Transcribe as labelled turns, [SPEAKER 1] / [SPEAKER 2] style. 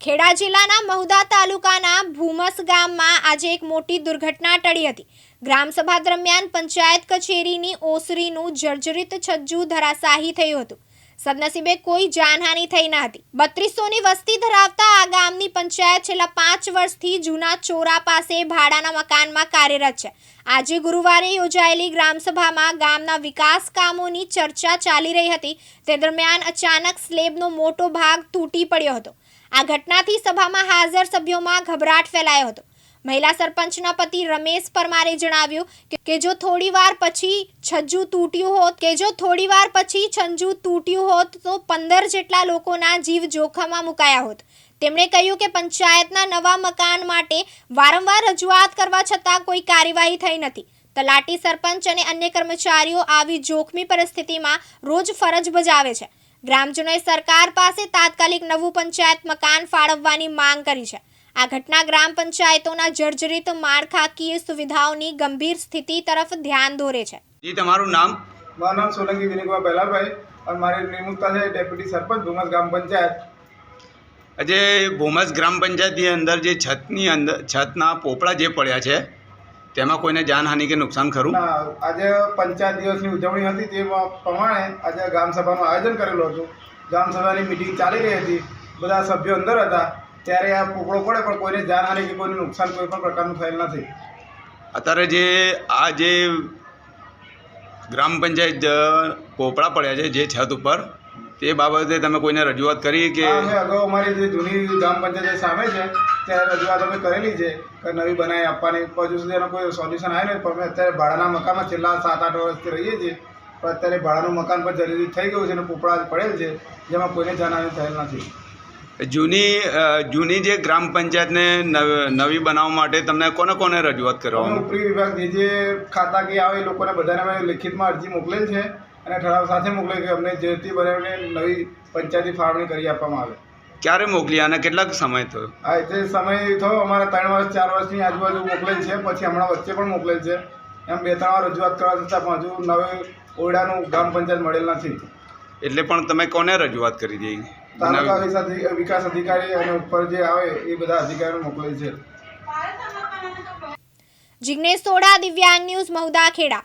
[SPEAKER 1] ખેડા જિલ્લાના મહુદા તાલુકાના ભૂમસ ગામમાં આજે એક મોટી દુર્ઘટના ટળી હતી. ગ્રામસભા દરમિયાન પંચાયત કચેરીની ઓસરીનું જર્જરિત છજ્જુ ધરાશાહી થયું હતું. સદનસીબે કોઈ જાનહાનિ થઈ ન હતી. બત્રીસોની વસ્તી ધરાવતા આ ગામની પંચાયત છેલ્લા પાંચ વર્ષથી જૂના ચોરા પાસે ભાડાના મકાનમાં કાર્યરત છે. આજે ગુરુવારે યોજાયેલી ગ્રામસભામાં ગામના વિકાસ કામોની ચર્ચા ચાલી રહી હતી. તે દરમિયાન અચાનક સ્લેબનો મોટો ભાગ તૂટી પડ્યો હતો. આ ઘટનાથી સભામાં હાજર સભ્યોમાં ગભરાટ ફેલાયો હતો. મહિલા સરપંચના પતિ રમેશ પરમારે જણાવ્યું કે- જો થોડી વાર પછી છજ્જુ તૂટ્યું હોત, કે જો થોડી વાર પછી છંજુ તૂટ્યું હોત, તો પંદર જેટલા લોકોના જીવ જોખમમાં મુકાયા હોત. તેમણે કહ્યું કે, પંચાયતના નવા મકાન માટે વારંવાર રજૂઆત કરવા છતાં કોઈ કાર્યવાહી થઈ નથી. તલાટી સરપંચ અને અન્ય કર્મચારીઓ આવી જોખમી પરિસ્થિતિમાં રોજ ફરજ બજાવે છે. ગ્રામજનોએ સરકાર પાસે તાત્કાલિક નવું પંચાયત મકાન ફાળવવાની માંગ કરી છે. આ ઘટના ગ્રામ પંચાયતોના જર્જરિત માળખાકીય સુવિધાઓની ગંભીર સ્થિતિ તરફ ધ્યાન દોરે છે.
[SPEAKER 2] જી તમારું નામ?
[SPEAKER 3] મારું નામ સોલંકી વિનયકુમાર બેલાલભાઈ અને મારી નિમણૂકતા છે ડેપ્યુટી સરપંચ ભૂમસ ગ્રામ પંચાયત.
[SPEAKER 2] આજે ભૂમસ ગ્રામ પંચાયતની અંદર જે છતની અંદર છતના પોપડા જે પડ્યા છે તેમાં કોઈને જાનહાનિ કે નુકસાન ખરું?
[SPEAKER 3] ના આજે પંચાયત દિવસની ઉજવણી હતી તે પ્રમાણે આજે ગ્રામસભાનું આયોજન કરેલું હતું. ગ્રામસભાની મિટિંગ ચાલી રહી હતી. બધા સભ્યો અંદર હતા. ત્યારે આ પોકળો પડે પણ કોઈને જાનહાનિ કે કોઈને નુકસાન કોઈ પણ પ્રકારનું થયેલ નથી.
[SPEAKER 2] અત્યારે જે આ જે ગ્રામ પંચાયત પોપળા પોપડા પડ્યા છે જે છત ઉપર તે બાબતે તમે કોઈને રજૂઆત કરી કે
[SPEAKER 3] અમે અગાઉ અમારી જે જૂની ગ્રામ પંચાયત સામે છે ત્યારે રજૂઆત અમે કરેલી છે કે નવી બનાવી આપવાની. હજુ સુધી એનો કોઈ સોલ્યુશન આવ્યું નહીં પણ અમે અત્યારે ભાડાના મકાનમાં છેલ્લા સાત આઠ વર્ષથી રહીએ છીએ. પણ અત્યારે ભાડાનું મકાન પણ જરૂરી થઈ ગયું છે અને પોપડા પડેલ છે જેમાં કોઈને જાનહાની થયેલ નથી.
[SPEAKER 2] જૂની જૂની જે ગ્રામ પંચાયતને નવ- નવી બનાવવા માટે તમને કોને કોને રજૂઆત કરવા
[SPEAKER 3] ઉપરી વિભાગ જે જે ખાતા કે આવે એ લોકોને બધાને અમે લિખિતમાં અરજી મોકલેલ છે. અને ઠરાવ સાથે મોકલે કે અમને જેથી બનાવીને નવી પંચાયતી ફાળવણી કરી આપવામાં આવે.
[SPEAKER 2] ક્યારે મોકલી અને કેટલાક સમય થયો?
[SPEAKER 3] હા એટલે સમય થયો અમારા ત્રણ વર્ષ ચાર વર્ષની આજુબાજુ મોકલેલ છે પછી હમણાં વચ્ચે પણ મોકલેલ છે. એમ બે ત્રણ વાર રજૂઆત કરવા છતાં પણ હજુ નવે ઓરડાનું ગ્રામ પંચાયત મળેલ નથી.
[SPEAKER 2] એટલે પણ તમે કોને રજૂઆત કરી દઈ
[SPEAKER 3] તાલુકા વિકાસ વિકાસ અધિકારી અને ઉપર જે આવે એ બધા અધિકારીઓ મોકલેલ છે.
[SPEAKER 1] જિગ્નેશ સોડા દિવ્યાંગ ન્યૂઝ મહુદા ખેડા.